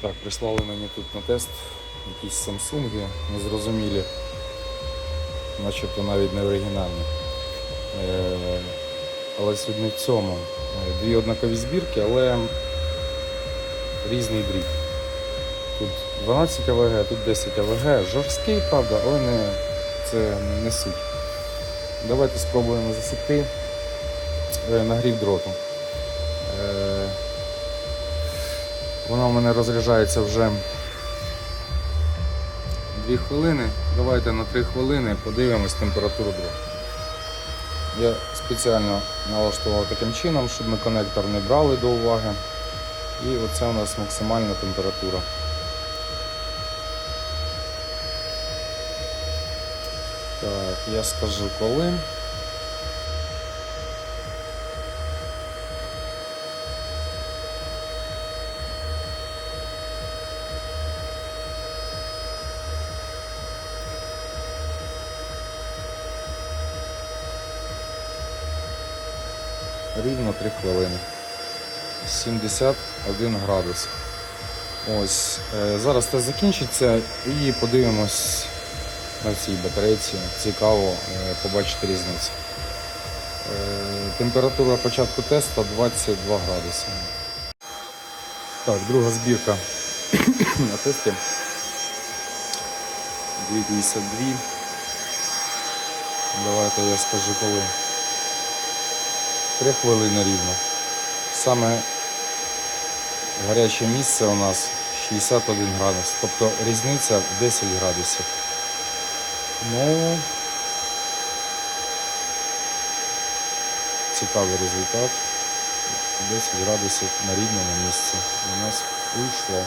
Так, прислали мені тут на тест якісь Samsung незрозумілі, начебто навіть не оригінальні. Е, але суть не в цьому. Е, Дві однакові збірки, але різний дріт. Тут 12 АВГ, тут 10 АВГ. Жорсткий, правда, але не, це не суть. Давайте спробуємо засікти е, нагрів дроту. Вона у мене розряджається вже 2 хвилини. Давайте на 3 хвилини подивимось температуру дроту. Я спеціально налаштував таким чином, щоб ми конектор не брали до уваги. І оце у нас максимальна температура. Так, я скажу коли. Рівно 3 хвилини. 71 градус. Ось, е, зараз тест закінчиться і подивимось на цій батарейці. Цікаво е, побачити різницю. Е, Температура початку тесту 22 градуси. Так, друга збірка на тесті. 252. Давайте я скажу коли. 3 хвилини рівно. Саме гаряче місце у нас 61 градус, тобто різниця 10 градусів. Ну, цікавий результат. 10 градусів на рівному місці у нас вийшло.